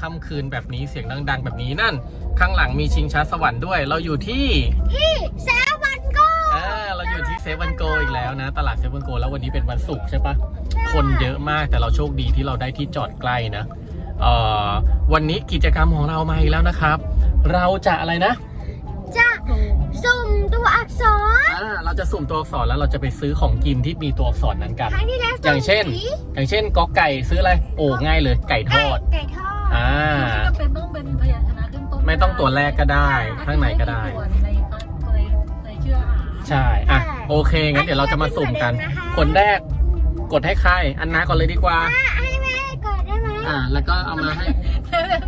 ค่ำคืนแบบนี้เสียงดัง ๆ แบบนี้นั่น ข้างหลังมีชิงช้าสวรรค์ด้วย เราอยู่ที่ที่แซววันโกอ่าเราอยู่ที่เซเว่นโกอีกแล้วนะ ตลาดเซเว่นโกแล้ววันนี้เป็นวันศุกร์ใช่ปะคนเยอะมากแต่เราโชคดีที่เราได้ที่จอดใกล้นะเอ่อวันนี้กิจกรรมของเรามาอีกแล้วนะครับ เราจะอะไรนะ จะสุ่มตัวอักษร อ่าเราจะสุ่มตัวอักษรแล้วเราจะไปซื้อของกินที่มีตัวอักษรนั้นกัน ครั้งที่แล้วอย่างเช่นสุ่มสีอย่างเช่นกอไก่ซื้ออะไร โอ้ง่ายเลยไก่ทอด ไก่ทอด อ่า ไม่จำเป็นต้องเป็นพยัญชนะขึ้นต้นไม่ต้องตัวแรกก็ได้ข้างในก็ได้ ส่วนในในในเชื่อหาใช่ อะ โอเค งั้นเดี๋ยวเราจะมาสุ่มกัน คนแรกกดให้ใคร อันนาก่อนเลยดีกว่าอะให้แม่ก่อนได้ไหมอะแล้วก็เอามาให้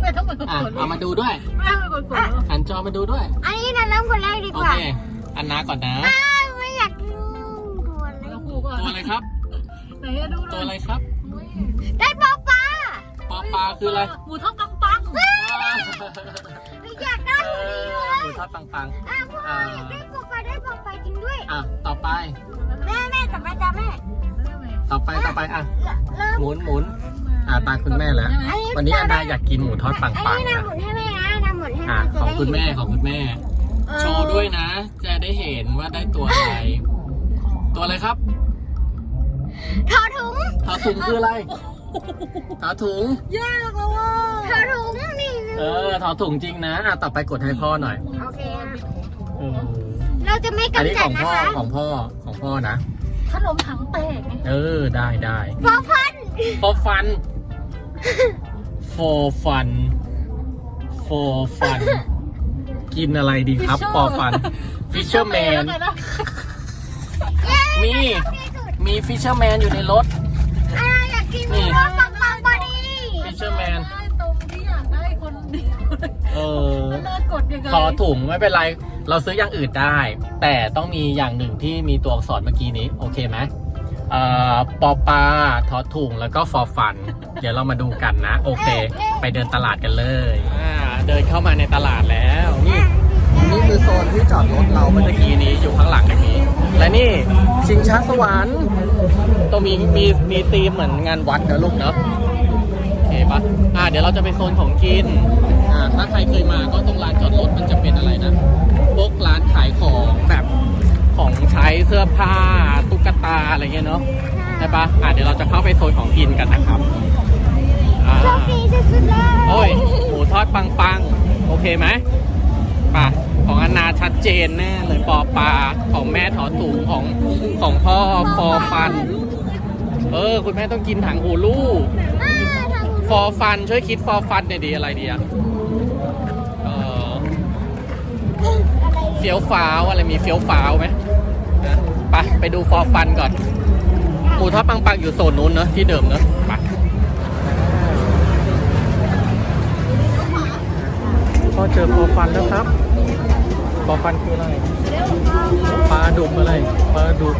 ไม่ต้องเป็นคนอะ กดเอามาดูด้วยไม่ต้องเป็นคนกดหันจอมาดูด้วย อันนี้นะเริ่มคนแรกดีโอกว่าเค อันนาก่อนนะ อ้าวไม่อยากดูตัวอะไรแล้วครูก่อนตัวอะไรครับ ไหนอะดูหน่ตัวอยอะไรครับ ได้ปอปลา ปอปลาคืออะไรหมูทอดปังปังไม่อยากได้เอตัวนี้เลยอหมูทอดปังอะพ่ออยากได้ปอปลาได้ปอปลาจริงด้วยๆอะต่อไป แม่แม่กลับมาจ้าแม่ ต่อไปต่อไปอะเริ่มหมุนหมุนอะตาคุณแม่แล้ว วันนี้อันนาอยากกินหมูทอดปัอันงนี้ๆนะนะหมุนให้แม่นะนะหมุนให้อะแม่ของคุณแม่ของคุณแม่เออโชว์ด้วยนะ จะได้เห็นว่าได้ตัวอะไร ตัวอะไรครับถอดถุงถาถุงคืออะไร ถาถุง ยากแล้วว่าถอดถุงนี่เออถาถุงจริงนะอะต่อไปกดให้พ่อหน่อยโอเคนะเออเราจะไม่อันนี้กำขจัอดงนะพ่อคะของพ่อของพ่อนะ ขนมถังแตกไงเออได้ได้ ฟอฟันฟอฟันฟอฟันฟอฟันกินอะไรดีครับฟอฟันฟิชเชอร์แมน มีที่สุดมีฟิชเชอร์แมนอยู่ในรถ อ่าอยากกินห นี่ มูทอดปังปังบอดี้ ฟิชเชอร์แมน ได้ตรงที่อยากได้คนเดียว เออ มันเลิกก ดยังไงทอถุงไม่เป็นไรเราซื้ออย่างอื่นได้ แต่ต้องมีอย่างหนึ่งที่มีตัวอักษรเมื่อกี้นี้ โอเคไหมเอ่อปอปลาทอถุงแล้วก็ฟอฟัน เดี๋ยวเรามาดูกันนะ โอเค ไปเดินตลาดกันเลยอ่าเดินเข้ามาในตลาดแล้วนี่นี่คือโซนที่จอดรถเราเมื่อกี้นี้อยู่ข้างหลังอย่างนี้ และนี่ชิงช้าสวรรค์ตรงมีมีมีธีมเหมือนงานวัดนะลูกเนาะโอ เคปะอ่าเดี๋ยวเราจะไปโซนของกิน อ่า ถ้าใครเคยมาก็ตรงลานจอดรถมันจะเป็นอะไรนะพวกร้านขายของแบบของใช้เสื้อผ้าตุ๊กตาอะไรเงี้ยเนาะใช่ปะอ่าเดี๋ยวเราจะเข้าไปโซนของกินกันนะครับอ่าโชคดีสุดๆเลยโอ้ยหมูทอดปังๆ โอเคไหมป่ะของอนนาชัดเจนแน่เลยปอปลาของแม่ถอถุงของของพ่อฟอฟัน เออ คุณแม่ต้องกินถังหูลูกอ่าทำ ฟอฟันช่วยคิดฟอฟันหน่อยดีอะไรดีอะเอออะไรเฟี้ยวฟ้าวอะไรมีเฟี้ยวฟ้าวไหมนะไปไปดูฟอฟันก่อนหมูทอดปังๆอยู่โซนนู้นเนอะที่เดิมเนอะไปก็เจอฟอฟันแล้วครับฟอฟันคืออะไรปลาดุกอะไรปลาดุก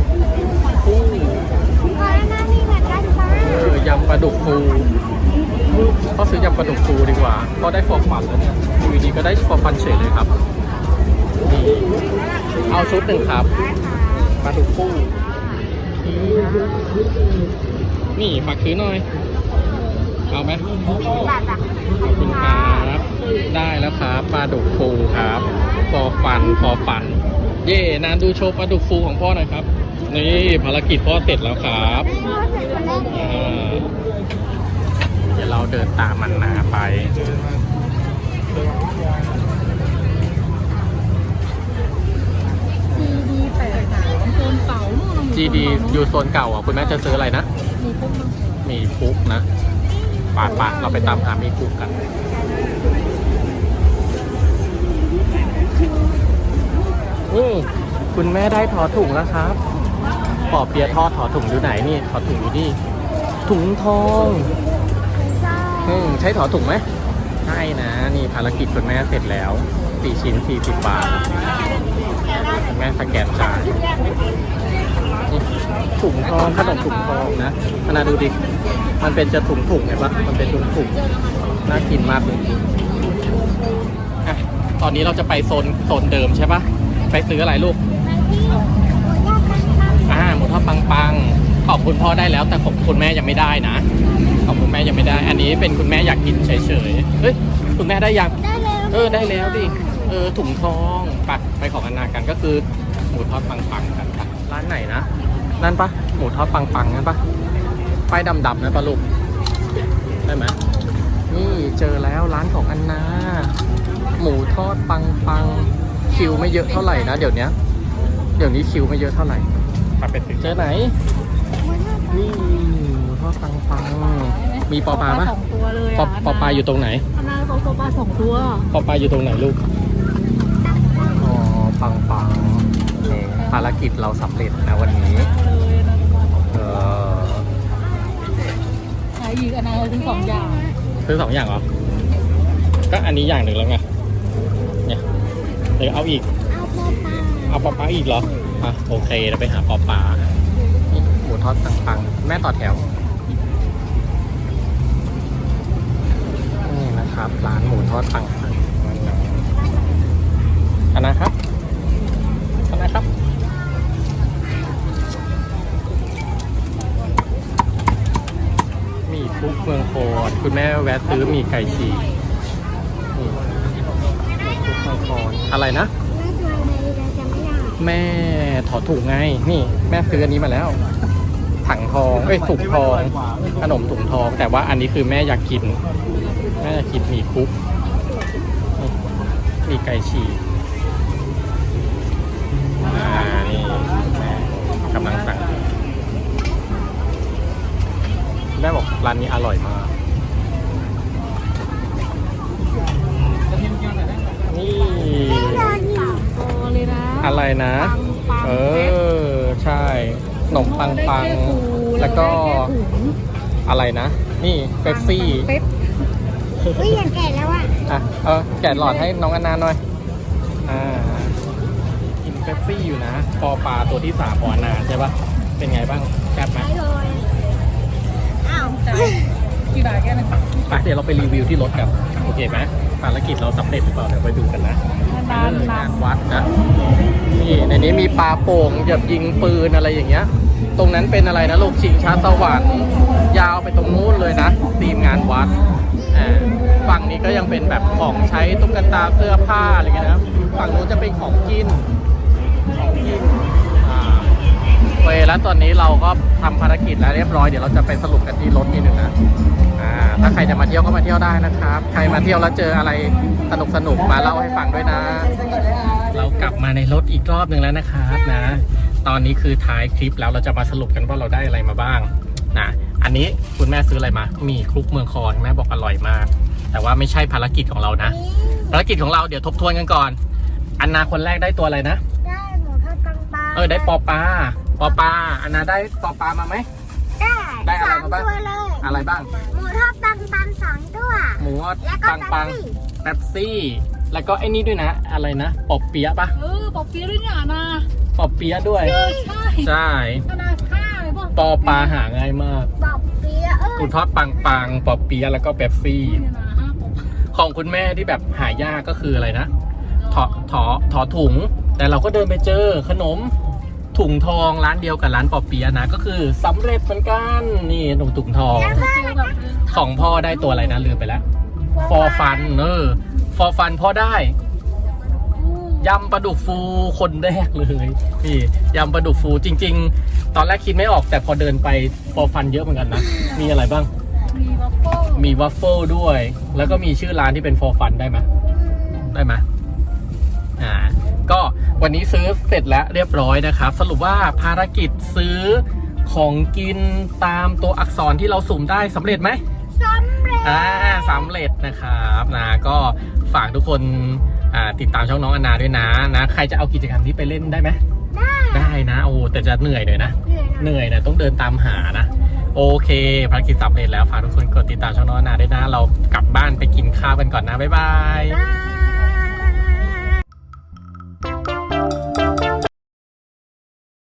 ปูพอแล้วนะมีเหมือนกันป้าเออยำปลาดุกปู ก็ซื้อยำปลาดุกปูดีกว่า ก็ได้ฟอฟันแล้วเนี่ยอยู่ดีก็ได้ฟอฟันเฉยเลยครับนี่เอาชุดหนึ่งครับปลาดุกปูนี่ฝากซื้อหน่อย เอาไหมขอบคุณครับ ได้แล้วครับปลาดุกฟูครับฟอฟันฟอฟัน เย่นานดูโชว์ปลาดุกฟูของพ่อหน่อยครับ นี่ภารกิจพ่อเสร็จแล้วครับ ดี๋ยวเราเดินตามมันนาไปซีดีแปดสามโซนเป๋านู่น GD อยู่โซนเก่าอะ คุณแม่จะซื้ออะไรนะ มีพวกมันมีฟุกนะป่าป่าเราไปตามหามีฟุกกันอือคุณแม่ได้ถอถุงแล้วครับปอเปียะทอดถอถุงอยู่ไหนนี่ถอถุงอยู่นี่ ถุงทอง อืมใช้ถอถุงไหมใช่นะ นี่ภารกิจคุณแม่เสร็จแล้วสี่ชิ้นสี่สิบบาทคุณแม่สแกนจ่ายนี่ถุงทองขนมถุงทองนะมานาดูดิ มันเป็นจะถุงถุงไงปะมันเป็นถุงถุงน่ากินมากเลยอะตอนนี้เราจะไปโซนโซนเดิมใช่ปะไปซื้ออะไรลูกไปที่หมูย่างกันครับอ่าหมูทอดปังๆขอบคุณพ่อได้แล้วแต่ของคุณแม่ยังไม่ได้นะ คุณแม่ยังไม่ได้ อันนี้เป็นคุณแม่อยากกินเฉยๆเฮ้ยคุณแม่ได้ยังได้แล้วเออได้แล้วดิเออถุงทองไปไปของอนนากันก็คือหมูทอดปังปังกันค่ะร้านไหนนะนั่นปะหมูทอดปังปังนั่นปะป้ายดำๆนะปะลูกใช่ไหมนี่เจอแล้วร้านของอันนา หมูทอดปังปังคิวไม่เยอะเท่าไหร่นะ เดี๋ยวนี้เดี๋ยวนี้คิวไม่เยอะเท่าไหร่ไปไปถึงเจอไหนนี่หมูทอดปังปัง มีปอปลาปะสองตัวเลยปอปอปลาอยู่ตรงไหนอันนั้นปอปลาสองตัวปอปลาอยู่ตรงไหนลูกอ๋อปังปังนี่ภารกิจเราสำเร็จนะวันนี้เลยนะเออขายอีกอันนั้นเราถึงสองอย่างซื้อสองอย่างเหรอก็อันนี้อย่างหนึ่งแล้วไงเนี่ยเดี๋ยวเอาอีกเอาปลาปลาเอาปอปลาอีกเหรออะโอเคเราไปหาปอปลานี่หมูทอดปังปังแม่ต่อแถว นี่นะค รับร้านหมูทอดปังปังอันนะครับอันนะครับ มีทุกเมืองโครคุณแม่แวะซื้อหมีไก่ฉีกนี่ทุกเมืองโครอะไรนะ แม่ตัวอะไรเราจะไม่ได้แม่ถอดถุงไง นี่แม่ซื้ออันนี้มาแล้ว ถังทอง เอ้ยถุงทอง ขนมถุงทอง แต่ว่าอันนี้คือแม่อยากกิน แม่อยากกินหมี่คุกนี่มีไก่ฉีกอ่านี่แม่กำลังสั่งแม่บอกร้านนี้อร่อยมาก นี่ตัวเลยนะ อะไรนะ ปังปังเออ ใช่ขนมปังปัง แล้วก็ อะไรนะ นี่เป๊ปซี่ เป๊ป อุ้ยอยากแก่แล้วอะอะเออแกะหลอดให้น้องอันนาหน่อย อ่า กินเป๊ปซี่อยู่นะปอปลาตัวที่สามปออนนาใช่ปะเป็นไงบ้างแซ่บไหมไม่เลยอ้าวจ่ายกี่บาทแค่นั้นไปเดี๋ยวเราไปรีวิวที่รถกันโอเคไหมภารกิจเราสำเร็จหรือเปล่าเดี๋ยวไปดูกันนะนานงานนวัดนะนี่ในนี้มีปลาโป่งเหยียบยิงปืนอะไรอย่างเงี้ย ตรงนั้นเป็นอะไรนะลูกชิงช้าสวรรค์ยาวไปตรงนู้นเลยนะทีมงานวัด อ่าฝั่งนี้ก็ยังเป็นแบบของใช้ตุ๊กตาเสื้อผ้าอะไรเงี้ยนะครับฝั่งนู้นจะเป็นของกินของกินอ่าโอเคแล้วตอนนี้เราก็ทำภารกิจแล้วเรียบร้อยเดี๋ยวเราจะไปสรุปกันที่รถนิดนึงนะอ่าถ้าใครจะมาเที่ยวก็มาเที่ยวได้นะครับ ใครมาเที่ยวแล้วเจออะไรสนุกสนุกๆมาเล่าให้ฟังด้วยนะ เรากลับมาในรถอีกรอบหนึ่งแล้วนะครับนะ ตอนนี้คือท้ายคลิปแล้วเราจะมาสรุปกันว่าเราได้อะไรมาบ้างนะ อันนี้คุณแม่ซื้ออะไรมา มีคลุกเมืองคอนแม่บอกอร่อยมาก แต่ว่าไม่ใช่ภารกิจของเรานะ ภารกิจของเราเดี๋ยวทบทวนกันก่อน อันนาคนแรกได้ตัวอะไรนะ ได้หมูทอดปังปังเออได้ปอปลาปอปลาอันนาได้ปอปลามาไหม ได้ได้อะไรสามมาบ้าง ตัวเลยอะไรบ้าง หมูทอดปังปังสองตัว หมูทอดแล้วก็ปังปังแป๊บซี่เป๊ปซี่ แล้วก็ไอ้นี่ด้วยนะ อะไรนะปอบเปี๊ยะปะเออปอเปี๊ยะด้วยเนี่ยนะปอบเปี๊ยะด้วย เออใช่ ใช่ขนาดห้าเลย ป่ะปอปลาหาง่ายมากบอกเปี๊ยะเออคุณทอดปังปังปอบเปี๊ยะแล้วก็เป๊ปซี่เนี่ยนะห้าปอของคุณแม่ที่แบบหายากก็คืออะไรนะถอถอถอถุง แต่เราก็เดินไปเจอขนมถุงทองร้านเดียวกับร้านปอเปี๊ยะนะ ก็คือสำเร็จเหมือนกันนี่หนุ่ถุงทองเจอแบบของพ่อได้ตัวอะไรนะลืมไปแล้วฟอร์ฟันเออฟอร์ฟันพ่อได้ ยำปลาดุกฟูคนแรกเลยนี่ยำปลาดุกฟูจริง ๆ ตอนแรกคิดไม่ออกแต่พอเดินไปฟอร์ฟันเยอะเหมือนกันนะ มีอะไรบ้าง มีวัฟเฟิลมีวัฟเฟิลด้วย แล้วก็มีชื่อร้านที่เป็นฟอร์ฟันได้ไหมได้ไหมอ่าก็วันนี้ซื้อเสร็จแล้วเรียบร้อยนะครับ สรุปว่าภารกิจซื้อของกินตามตัวอักษรที่เราสุ่มได้สำเร็จไหมสำเร็จอ่าสำเร็จนะครับนะก็ฝากทุกคนอ่า ติดตามช่องน้องอนนาด้วยนะนะใครจะเอากิจกรรมนี้ไปเล่นได้ไหมได้ได้นะโอ้แต่จะเหนื่อยหน่อยนะเหนื่อยหน่อยเหนื่อยนะต้องเดินตามหานะ โอเคภารกิจสำเร็จแล้วฝากทุกคนกดติดตามช่องน้องอนนาด้วยนะ เรากลับบ้านไปกินข้าวกันก่อนนะบ๊ายบายบาย